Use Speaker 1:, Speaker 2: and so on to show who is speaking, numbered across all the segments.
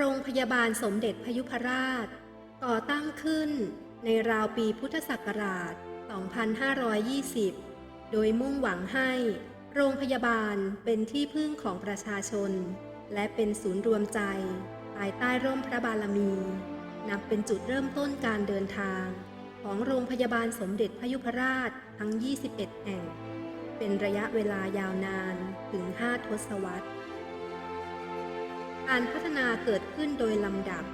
Speaker 1: โรงพยาบาลสมเด็จพยุพราช ก่อตั้งขึ้นในราวปีพุทธศักราช 2520 โดยมุ่งหวังให้ โรงพยาบาลเป็นที่พึ่งของประชาชน และเป็นศูนย์รวมใจ ภายใต้ร่มพระบารมี นับเป็นจุดเริ่มต้นการเดินทาง ของโรงพยาบาลสมเด็จพยุพราชทั้ง 21 แห่ง เป็นระยะเวลายาวนานถึง 5 ทศวรรษ การพัฒนาเกิดขึ้นโดยลำดับ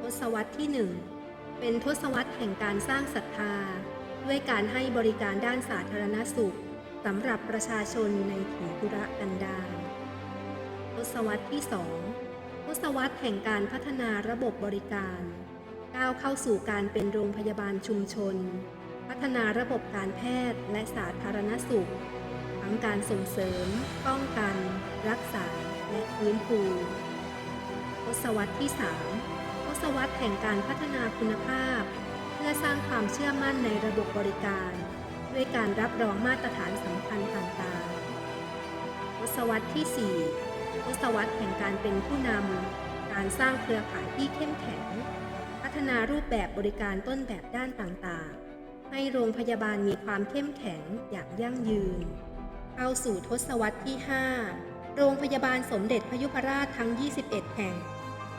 Speaker 1: ทศวรรษที่ 1 เป็นทศวรรษแห่งการสร้างศรัทธา ด้วยการให้บริการด้านสาธารณสุขสำหรับประชาชนในถิ่นธุรกันดารทศวรรษที่ 2 ทศวรรษแห่งการพัฒนาระบบบริการก้าวเข้าสู่การเป็นโรงพยาบาลชุมชน พัฒนาระบบการแพทย์และสาธารณสุข ทั้งการส่งเสริม ป้องกัน รักษา และฟื้นฟูทศวรรษที่ 3 ทศวรรษแห่งการพัฒนาคุณภาพ เพื่อสร้างความเชื่อมั่นในระบบบริการ ด้วยการรับรองมาตรฐานสำคัญต่างๆ ทศวรรษที่ 4 ทศวรรษแห่งการเป็นผู้นำ การสร้างเครือข่ายที่เข้มแข็ง พัฒนารูปแบบบริการต้นแบบด้านต่างๆ ให้โรงพยาบาลมีความเข้มแข็งอย่างยั่งยืน เข้าสู่ทศวรรษที่ 5 โรงพยาบาลสมเด็จพยุพราชทั้ง 21 แห่ง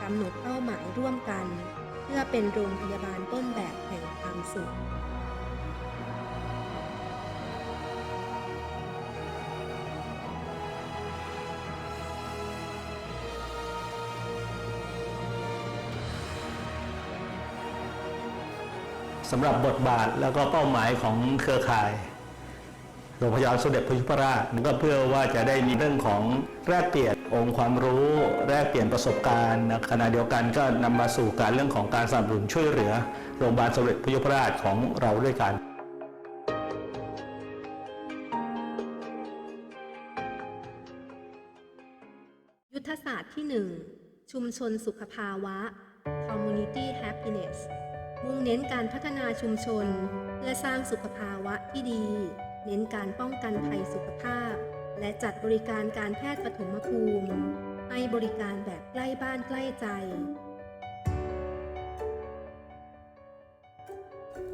Speaker 1: กำหนดเป้าหมายร่วมกัน เพื่อเป็นโรงพยาบาลต้นแบบแห่งความสุข
Speaker 2: สำหรับบทบาทแล้วก็เป้าหมายของเครือข่าย โรงพยาบาลสมเด็จพระยุพราชนั่นก็เพื่อว่าจะได้มีเรื่องของแลกเปลี่ยนองค์ความรู้แลกเปลี่ยนประสบการณ์ขณะเดียวกันก็นำมาสู่การเรื่องของการสนับสนุนช่วยเหลือโรงพยาบาลสมเด็จพระยุพราชของเราด้วยกัน
Speaker 1: ยุทธศาสตร์ที่ 1 ชุมชนสุขภาวะ Community Happiness มุ่งเน้นการพัฒนาชุมชน เพื่อสร้างสุขภาวะที่ดี เน้นการป้องกันภัยสุขภาพ และจัดบริการการแพทย์ปฐมภูมิ ให้บริการแบบใกล้บ้านใกล้ใจ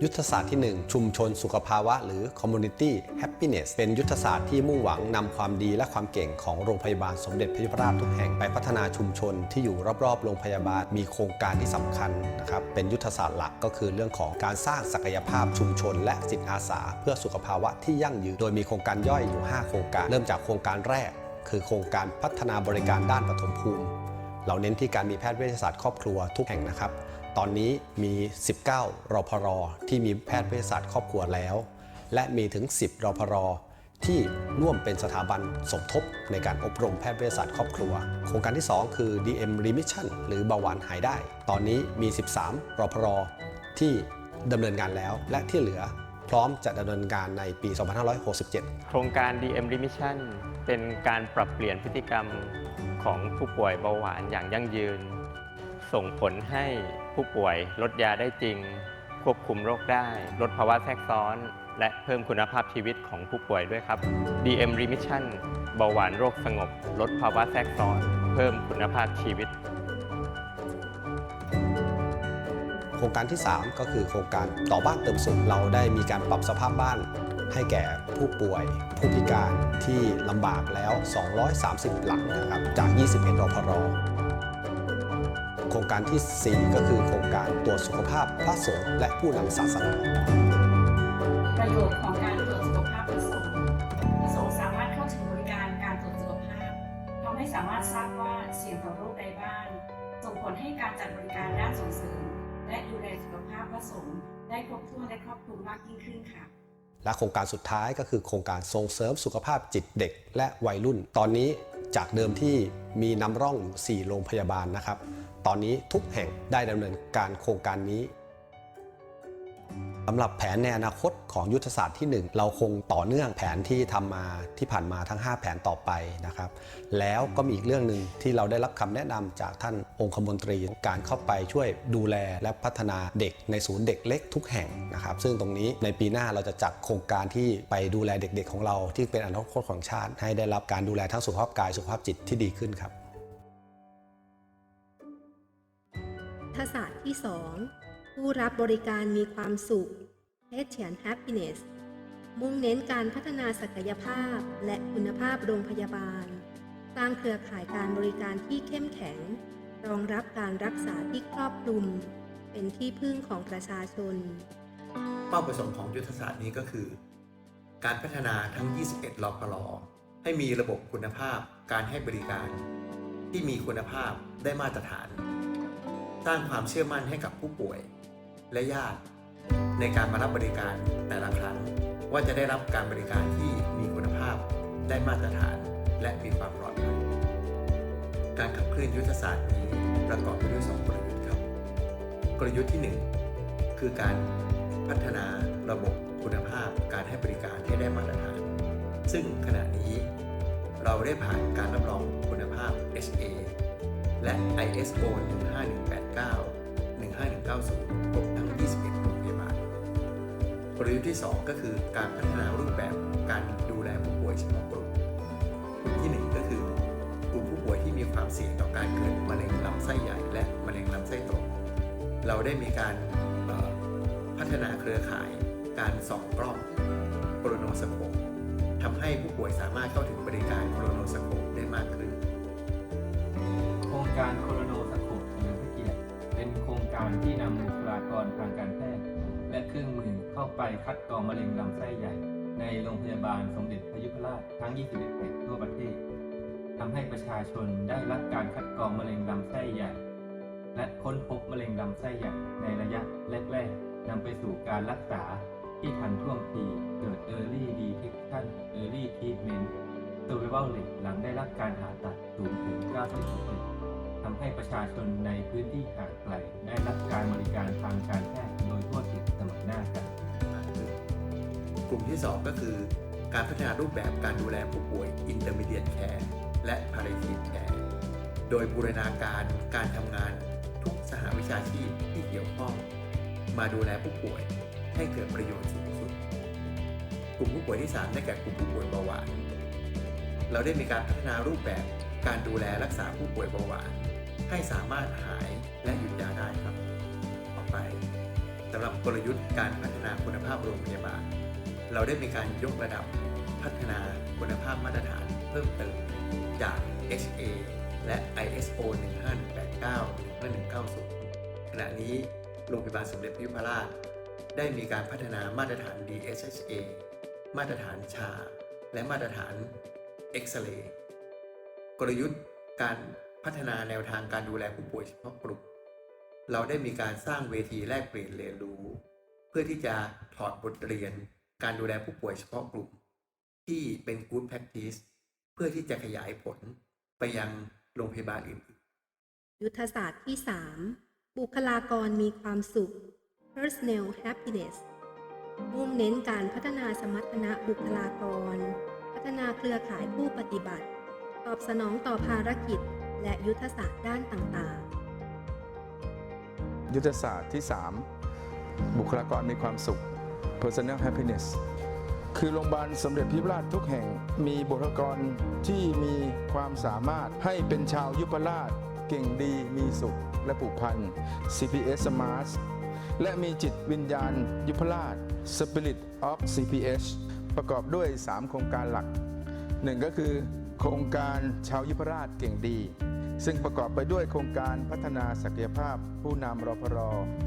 Speaker 3: ยุทธศาสตร์ที่ 1 ชุมชนสุขภาวะ หรือ Community Happiness เป็นยุทธศาสตร์ที่มุ่งหวังนำความดีและความเก่งของโรงพยาบาลสมเด็จพระยุพราชทุกแห่งไปพัฒนาชุมชนที่อยู่รอบๆโรงพยาบาลมีโครงการที่สำคัญนะครับเป็นยุทธศาสตร์หลักก็คือเรื่องของการสร้างศักยภาพชุมชน และจิตอาสา เพื่อสุขภาวะที่ยั่งยืนโดยมีโครงการย่อยอยู่ 5 โครงการ เริ่มจากโครงการแรก คือโครงการพัฒนาบริการด้านปฐมภูมิเราเน้นที่การมีแพทย์เวชศาสตร์ครอบครัวทุกแห่งนะครับ ตอนนี้มี 19 รพรที่มีแพทย์เวชศาสตร์ครอบครัวแล้ว และมีถึง 10 รพรที่ร่วมเป็นสถาบันสมทบในการอบรมแพทย์เวชศาสตร์ครอบครัว โครงการที่ 2 คือ DM Remission หรือเบาหวานหายได้ ตอนนี้มี 13 รพรที่ดำเนินงานแล้ว และที่เหลือพร้อมจะดำเนินการในปี 2567
Speaker 4: โครงการ DM Remission เป็นการปรับเปลี่ยนพฤติกรรมของผู้ป่วยเบาหวานอย่างยั่งยืน ส่งผลให้ผู้ป่วยลดยาได้จริง ควบคุมโรคได้ ลดภาวะแทรกซ้อน และเพิ่มคุณภาพชีวิตของผู้ป่วยด้วยครับ DM Remission เบาหวานโรคสงบ ลดภาวะแทรกซ้อน เพิ่มคุณภาพชีวิต
Speaker 3: โครงการที่ 3 ก็คือโครงการต่อบ้านเติมสุขเราได้มีการปรับสภาพบ้านให้แก่ผู้ป่วยผู้พิการที่ลำบากแล้ว 230 หลังนะครับจาก 21รพร ครงการที่ 4 ก็คือโครงการตรวจสุขภาพพระสงฆ์และผู้นำศาสนา
Speaker 5: ประโยชน์ของการตรวจสุขภาพพระสงฆ์พระสงฆ์สามารถเข้าถึงบริการการตรวจสุขภาพทำให้สามารถทราบว่าเสี่ยงต่อโรคใดบ้างส่งผลให้การจัดบริการด้านส่งเสริม และดูแลสุขภาพพระสงฆ์ได้ครบถ้วนและครอบคลุมมากยิ่งขึ้นค่ะ
Speaker 3: และโครงการสุดท้ายก็คือโครงการส่งเสริมสุขภาพจิตเด็ก และวัยรุ่น ตอนนี้จากเดิมที่มีนำร่องอยู่4โรงพยาบาลนะครับ ตอนนี้ทุกแห่งได้ดำเนินการโครงการนี้สำหรับแผนในอนาคตของยุทธศาสตร์ที่ 1 เราคงต่อเนื่องแผนที่ทำมาที่ผ่านมาทั้ง 5 แผนต่อไปนะครับ แล้วก็มีอีกเรื่องหนึ่งที่เราได้รับคำแนะนำจากท่านองคมนตรีการเข้าไปช่วยดูแลและพัฒนาเด็กในศูนย์เด็กเล็กทุกแห่งนะครับ ซึ่งตรงนี้ในปีหน้าเราจะจัดโครงการที่ไปดูแลเด็กๆ ของเรา ที่เป็นอนาคตของชาติ ให้ได้รับการดูแลทั้งสุขภาพกายสุขภาพจิตที่ดีขึ้นครับ
Speaker 1: ทศาสตร์ที่ 2 ผู้รับบริการมีความสุข Patient Happiness มุ่งเน้นการพัฒนาศักยภาพและคุณภาพโรงพยาบาล สร้างเครือข่ายการบริการที่เข้มแข็ง รองรับการรักษาที่ครอบคลุม เป็นที่พึ่งของประชาชน
Speaker 6: เป้าประสงค์ของยุทธศาสตร์นี้ก็คือ การพัฒนาทั้ง 21รอพลอให้มีระบบคุณภาพการให้บริการ ที่มีคุณภาพได้มาตรฐาน สร้างความเชื่อมั่นให้กับผู้ป่วย และญาติ ในการมารับบริการแต่ละครั้ง ว่าจะได้รับการบริการที่มีคุณภาพ ได้มาตรฐาน และมีความปลอดภัย การขับเคลื่อนยุทธศาสตร์นี้ประกอบไปด้วยสองกลยุทธ์ครับ กลยุทธ์ที่ 1 คือการพัฒนาระบบคุณภาพการให้บริการให้ได้มาตรฐาน ซึ่งขณะนี้ เราได้ผ่านการรับรองคุณภาพ HA และ ISO 1 5 15190ครบทั้ง 21 โรงพยาบาลกลยุทธ์ที่ 2 ก็คือการพัฒนารูปแบบการดูแลผู้ป่วยเฉพาะกลุ่มกลุ่มที่ 1 ก็คือกลุ่มผู้ป่วยที่มีความเสี่ยงต่อการเกิดมะเร็งลำไส้ใหญ่ และมะเร็งลำไส้โตเราได้มีการพัฒนาเครือข่ายการส่องกล้องโครโนสโคปทำให้ผู้ป่วยสามารถเข้าถึงบริการโครโนสโคปได้มากขึ้น
Speaker 7: โครงการโครโน ที่นำบุคลากรทางการแพทย์ และเครื่องมือเข้าไปคัดกรองมะเร็งลำไส้ใหญ่ ในโรงพยาบาลสมเด็จพระยุพราชทั้ง 21 แห่งทั่วประเทศทำให้ประชาชนได้รับการคัดกรองมะเร็งลำไส้ใหญ่ และค้นพบมะเร็งลำไส้ใหญ่ในระยะแรกๆนำไปสู่การรักษาที่ทันท่วงทีเกิด Early Detection Early Treatment Survival Rate หลังได้รับการผ่าตัดสูงถึง 90%ทำให้ประชาชนในพื้นที่ห่างไกล
Speaker 6: ลุ่มที่ 2 ก็คือ การพัฒนารูปแบบการดูแลผู้ป่วย Intermediate Care และ Palliative Care โดยบูรณาการการทำงานทุกสหวิชาชีพที่เกี่ยวข้อง มาดูแลผู้ป่วยให้เกิดประโยชน์สูงสุด กลุ่มผู้ป่วยที่ 3 ได้แก่กลุ่มผู้ป่วยเบาหวาน เราได้มีการพัฒนารูปแบบการดูแลรักษาผู้ป่วยเบาหวานให้สามารถหายและหยุดยาได้ครับ ต่อไปสำหรับกลยุทธ์การพัฒนาคุณภาพโรงพยาบาล เราได้มีการยกระดับพัฒนาคุณภาพมาตรฐานเพิ่มเติมจาก HA และ ISO 15189 15190 ขณะนี้โรงพยาบาลสมเด็จพระยุพราช ได้มีการพัฒนามาตรฐาน DSHA มาตรฐานชา และมาตรฐานเอ็กซเรย์กลยุทธ์การพัฒนาแนวทางการดูแลผู้ป่วยเฉพาะกลุ่มเราได้มีการสร้างเวทีแลกเปลี่ยนเรียนรู้ เพื่อที่จะถอดบทเรียน การดูแลผู้ป่วยเฉพาะกลุ่ม ที่เป็น good practice เพื่อที่จะขยายผลไปยังโรงพยาบาลอื่น
Speaker 1: ยุทธศาสตร์ที่ 3 บุคลากรมีความสุข personal happiness มุ่งเน้นการพัฒนาสมรรถนะบุคลากร พัฒนาเครือข่ายผู้ปฏิบัติ ตอบสนองต่อภารกิจ และยุทธศาสตร์ด้านต่างๆ
Speaker 8: ยุทธศาสตร์ที่ 3 บุคลากรมีความสุข personal happiness คือโรงพยาบาลสมเด็จพิพราชทุกแห่งมีบุคลากรที่มีความสามารถให้เป็นชาวยุพราช เก่งดีมีสุขและผูกพัน CPS Smart และมีจิตวิญญาณยุพราช Spirit of CPS ประกอบด้วย 3 โครงการหลักหนึ่งก็คือ โครงการชาวยุพราชเก่งดี ซึ่งประกอบไปด้วยโครงการพัฒนาศักยภาพผู้นำรพร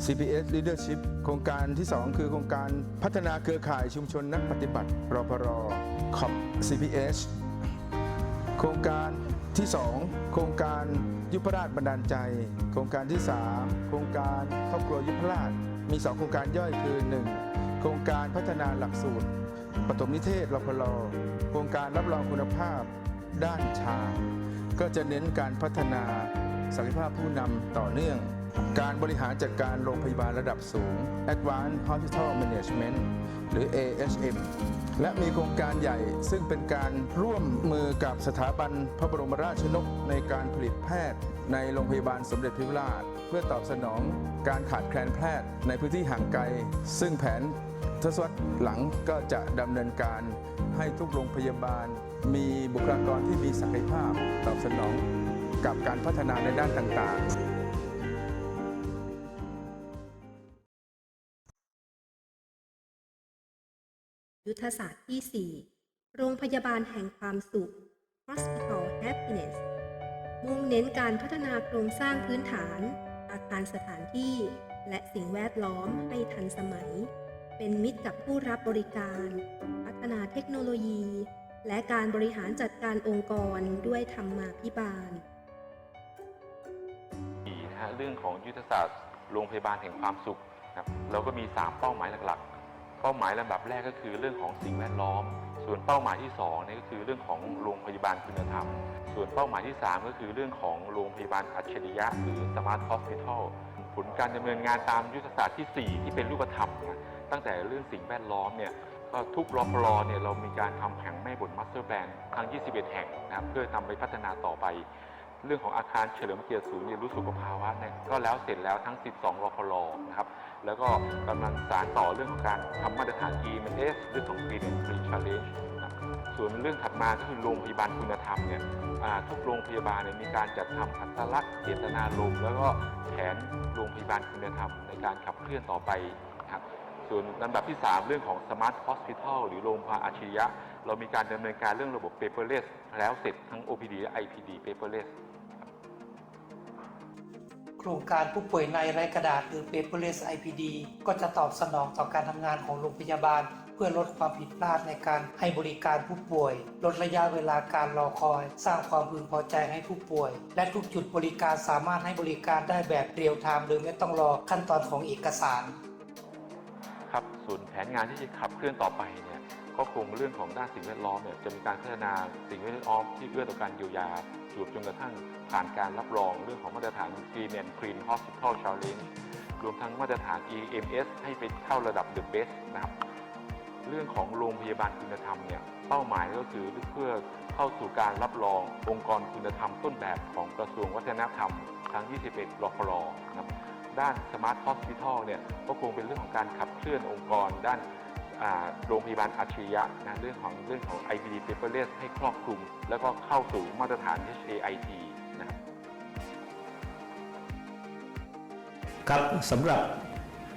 Speaker 8: CPS Leadership โครงการที่ 2 คือโครงการพัฒนาเครือข่ายชุมชนนักปฏิบัติรพร COP CPS โครงการที่ 2 โครงการยุพราชบันดาลใจ โครงการที่ 3 โครงการครอบครัวยุพราช มี 2 โครงการย่อยคือ 1 โครงการพัฒนาหลักสูตรปฐมนิเทศรพลโครงการรับรองคุณภาพด้านชา ก็จะเน้นการพัฒนาศักยภาพผู้นำต่อเนื่อง การบริหารจัดการโรงพยาบาลระดับสูง Advanced Hospital Management หรือ AHM และมีโครงการใหญ่ซึ่งเป็นการร่วมมือกับสถาบันพระบรมราชนกในการผลิตแพทย์ ในโรงพยาบาลสมเด็จพระยุราช เพื่อตอบสนองการขาดแคลนแพทย์ในพื้นที่ห่างไกล ซึ่งแผนทศวรรษหลังก็จะดำเนินการให้ทุกโรงพยาบาล มีบุคลากรที่มีศักยภาพตอบสนองกับการพัฒนาในด้านต่างๆ
Speaker 1: ยุทธศาสตร์ที่ 4 โรงพยาบาลแห่งความสุข Hospital Happiness มุ่งเน้นการพัฒนาโครงสร้างพื้นฐาน อาคารสถานที่ และสิ่งแวดล้อมให้ทันสมัย เป็นมิตรกับผู้รับบริการ พัฒนาเทคโนโลยี และการบริหารจัดการองค์กรด้วยธรรมาภิบาล
Speaker 9: สี่นะฮะเรื่องของยุทธศาสตร์โรงพยาบาลแห่งความสุขนะครับเราก็มี 3 เป้าหมายหลักๆ เป้าหมายลำดับแรกก็คือเรื่องของสิ่งแวดล้อม ส่วนเป้าหมายที่2เนี่ยก็คือเรื่องของโรงพยาบาลคุณธรรม ส่วนเป้าหมายที่ 3 ก็คือเรื่องของโรงพยาบาลอัจฉริยะ หรือ Smart Hospital ผลการดำเนินงานตามยุทธศาสตร์ที่ 4 ที่เป็นรูปธรรมนะตั้งแต่เรื่องสิ่งแวดล้อมเนี่ย ทุกรอพลเนี่ยเรามีการทำแผงแม่บทมาสเตอร์แบนทั้ง 21 แห่งนะครับเพื่อนำไปพัฒนาต่อไป เรื่องของอาคารเฉลิมเกียรติศูนย์เรียนรู้สุขภาวะเนี่ยก็แล้วเสร็จแล้วทั้ง 12 รอพลนะครับแล้วก็กำลังสารต่อเรื่องของการทำมาตรฐาน EMS เรื่องของ Green and Green Challenge นะครับส่วนเรื่องถัดมาก็คือโรงพยาบาลคุณธรรมเนี่ยทุกโรงพยาบาลเนี่ยมีการจัดทำอัตลักษณ์เจตนารมแล้วก็แผนโรงพยาบาลคุณธรรมในการขับเคลื่อนต่อไป ส่วนลำดับที่ 3 เรื่องของ Smart Hospital หรือโรงพยาบาลอัจฉริยะ เรามีการดำเนินการเรื่องระบบ paperless แล้วเสร็จทั้ง OPD และ IPD paperless
Speaker 10: โครงการผู้ป่วยในไร้กระดาษหรือ paperless IPD ก็จะตอบสนองต่อการทำงานของโรงพยาบาล เพื่อลดความผิดพลาดในการให้บริการผู้ป่วย ลดระยะเวลาการรอคอย สร้างความพึงพอใจให้ผู้ป่วย และทุกจุดบริการสามารถให้บริการได้แบบเรียลไทม์โดยไม่ต้องรอขั้นตอนของเอกสาร
Speaker 9: ครับส่วนแผนงานที่จะขับเคลื่อนต่อไปเนี่ยก็คงเรื่องของด้านสิ่งแวดล้อมเนี่ยจะมีการพัฒนาสิ่งแวดล้อมที่เอื้อต่อการเยียวยาจวบจนกระทั่งผ่านการรับรองเรื่องของมาตรฐาน Green and Clean Hospital Challenge รวมทั้งมาตรฐาน EMS ให้ไปเข้าระดับ The Best นะครับเรื่องของโรงพยาบาลคุณธรรมเนี่ยเป้าหมายก็คือเพื่อเข้าสู่การรับรององค์กรคุณธรรมต้นแบบของกระทรวงวัฒนธรรมทั้ง 21รพลนะครับ ด้าน Smart Hospital เนี่ยก็คงเป็นเรื่องของการขับเคลื่อนองค์กร ด้านโรงพยาบาลอัจฉริยะนะเรื่องของเรื่องของ IPD paperless ให้ครอบคลุม แล้วก็เข้าสู่มาตรฐาน HAIT นะครับ
Speaker 2: ครับสำหรับ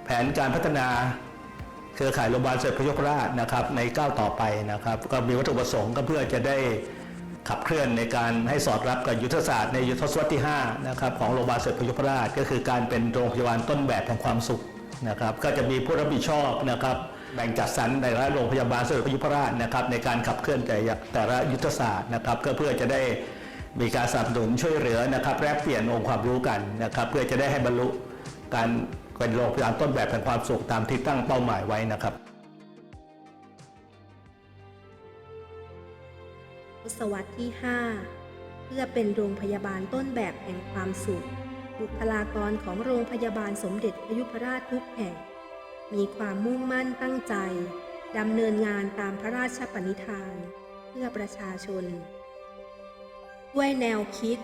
Speaker 2: แผนการพัฒนาเครือข่ายโรงพยาบาลเสด็จพระยกราชนะครับในก้าวต่อไปนะครับ ก็มีวัตถุประสงค์ก็เพื่อจะได้ ขับเคลื่อนในการให้สอดรับกับยุทธศาสตร์ในยุทธศวรรษที่5นะครับของโรงพยาบาลเสด็จพระยกราช ก็คือการเป็นโรงพยาบาลต้นแบบแห่งความสุขนะครับก็จะมีผู้รับผิดชอบนะครับแบ่งจัดสรรในละโรงพยาบาลเสด็จพระยุพราชนะครับในการขับเคลื่อนแต่ละแต่ละยุทธศาสตร์นะครับก็เพื่อจะได้มีการสนับสนุนช่วยเหลือนะครับแลกเปลี่ยนองค์ความรู้กันนะครับเพื่อจะได้ให้บรรลุการเป็นโรงพยาบาลต้นแบบแห่งความสุขตามที่ตั้งเป้าหมายไว้นะครับ
Speaker 1: ศวรรษที่ 5 เพื่อเป็นโรงพยาบาลต้นแบบแห่งความสุข บุคลากรของโรงพยาบาลสมเด็จพยุพราชทุกแห่ง มีความมุ่งมั่นตั้งใจดำเนินงานตามพระราชปณิธาน เพื่อประชาชน ด้วยแนวคิด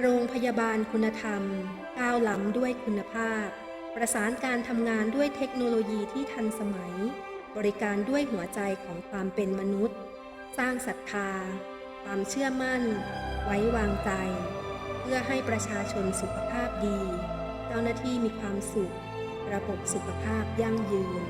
Speaker 1: โรงพยาบาลคุณธรรม ก้าวล้ำด้วยคุณภาพ ประสานการทำงานด้วยเทคโนโลยีที่ทันสมัย บริการด้วยหัวใจของความเป็นมนุษย์ สร้างศรัทธา ความเชื่อมั่น ไว้วางใจ เพื่อให้ประชาชนสุขภาพดี เจ้าหน้าที่มีความสุข ระบบสุขภาพยั่งยืน